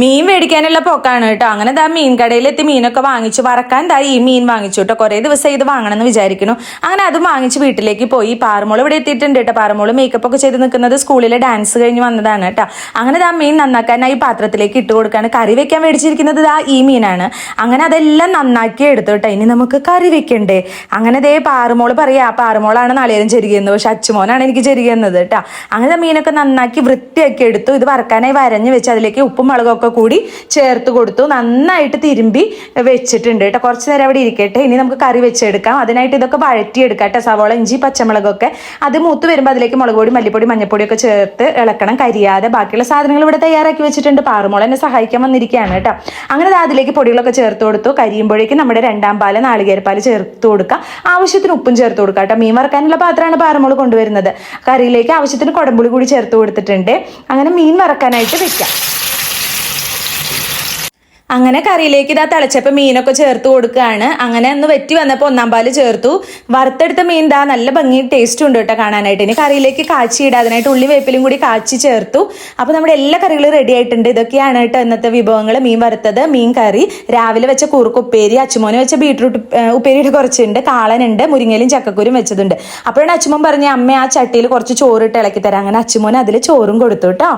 മീൻ മേടിക്കാനുള്ള പോക്കാണ് കേട്ടോ. അങ്ങനെ ദാ മീൻ കടയിലെത്തി മീനൊക്കെ വാങ്ങിച്ച് വറക്കാൻ ദാ ഈ മീൻ വാങ്ങിച്ചു കേട്ടോ. കുറേ ദിവസം ഇത് വാങ്ങണം എന്ന് വിചാരിക്കുന്നു. അങ്ങനെ അത് വാങ്ങിച്ച് വീട്ടിലേക്ക് പോയി. പാറമോൾ ഇവിടെ എത്തിയിട്ടുണ്ട് കേട്ടോ. പാറമോൾ മേക്കപ്പ് ഒക്കെ ചെയ്ത് നിൽക്കുന്നത് സ്കൂളിലെ ഡാൻസ് കഴിഞ്ഞ് വന്നതാണ് കേട്ടോ. അങ്ങനെ ദാ മീൻ നന്നാക്കാനായി പാത്രത്തിലേക്ക് ഇട്ട് കൊടുക്കാണ്. കറി വെക്കാൻ മേടിച്ചിരിക്കുന്നത് ദാ ഈ മീനാണ്. അങ്ങനെ അതെല്ലാം നന്നാക്കി എടുത്തു കേട്ടോ. ഇനി നമുക്ക് കറി വെക്കണ്ടേ? അങ്ങനെ ദേ പാറമോൾ പറയാ പാറമോളാണ് നാളികേരം ചെരുകയെന്നത് പക്ഷെ അച്ചുമോനാണ് എനിക്ക് ചെരുകയെന്നത് കേട്ടോ. അങ്ങനെ മീനൊക്കെ നന്നാക്കി വൃത്തിയാക്കി എടുത്തു. ഇത് വറക്കാനായി വരഞ്ഞ് വെച്ച് അതിലേക്ക് ഉപ്പും മുളകൊക്കെ കൂടി ചേർത്ത് കൊടുത്തു. നന്നായിട്ട് തിരുമ്പി വെച്ചിട്ടുണ്ട് കേട്ടോ. കുറച്ച് നേരം അവിടെ ഇരിക്കട്ടെ. ഇനി നമുക്ക് കറി വെച്ചെടുക്കാം. അതിനായിട്ട് ഇതൊക്കെ വഴറ്റിയെടുക്കാം കേട്ടോ. സവോള ഇഞ്ചി പച്ചമുളകൊക്കെ. അത് മൂത്ത് വരുമ്പോൾ അതിലേക്ക് മുളക് പൊടി മല്ലിപ്പൊടി മഞ്ഞപ്പൊടി ഒക്കെ ചേർത്ത് ഇളക്കണം. കരിയാതെ ബാക്കിയുള്ള സാധനങ്ങൾ ഇവിടെ തയ്യാറാക്കി വെച്ചിട്ടുണ്ട്. പാറുമോൾ എന്നെ സഹായിക്കാൻ വന്നിരിക്കുകയാണ് കേട്ടോ. അങ്ങനെ അതിലേക്ക് പൊടികളൊക്കെ ചേർത്ത് കൊടുത്തു. കരിയുമ്പോഴേക്കും നമ്മുടെ രണ്ടാം പാൽ നാളികേരപ്പാൽ ചേർത്ത് കൊടുക്കാം ആവശ്യത്തിന് ഉപ്പും ചേർത്ത് കൊടുക്കുക കേട്ടോ. മീൻ വറക്കാനുള്ള പാത്രമാണ് പാറുമോൾ കൊണ്ടുവരുന്നത്. കറിയിലേക്ക് ആവശ്യത്തിന് കുടമ്പുളി കൂടി ചേർത്ത് കൊടുത്തിട്ടുണ്ട്. അങ്ങനെ മീൻ വറക്കാനായിട്ട് വെക്കാം. അങ്ങനെ കറിയിലേക്ക് ഇതാ തിളച്ചപ്പോൾ മീനൊക്കെ ചേർത്ത് കൊടുക്കുകയാണ്. അങ്ങനെ ഒന്ന് വെറ്റി വന്നപ്പോൾ ഒന്നാം പാൽ ചേർത്തു. വറുത്തെടുത്ത മീൻ ഇതാ നല്ല ഭംഗി ടേസ്റ്റ് ഉണ്ട് കേട്ടോ കാണാനായിട്ട്. ഇനി കറിയിലേക്ക് കാച്ചി ഇടാതിനായിട്ട് ഉള്ളി വേപ്പിലും കൂടി കാച്ചി ചേർത്തു. അപ്പോൾ നമ്മുടെ എല്ലാ കറികളും റെഡി ആയിട്ടുണ്ട്. ഇതൊക്കെയാണ് കേട്ടോ ഇന്നത്തെ വിഭവങ്ങൾ. മീൻ വറുത്തത് മീൻ കറി രാവിലെ വെച്ച കുറുക്ക് ഉപ്പേരി അച്ചുമോന് വെച്ച ബീട്രൂട്ട് ഉപ്പേരിയുടെ കുറച്ചുണ്ട് കാളനുണ്ട് മുരിങ്ങയിലും ചക്കക്കുരും വെച്ചതുണ്ട്. അപ്പോഴാണ് അച്ചുമോൻ പറഞ്ഞ അമ്മ ആ ചട്ടിയിൽ കുറച്ച് ചോറിട്ട് ഇളക്കി തരാം. അങ്ങനെ അച്ചുമോൻ അതിൽ ചോറും കൊടുത്തു കേട്ടോ.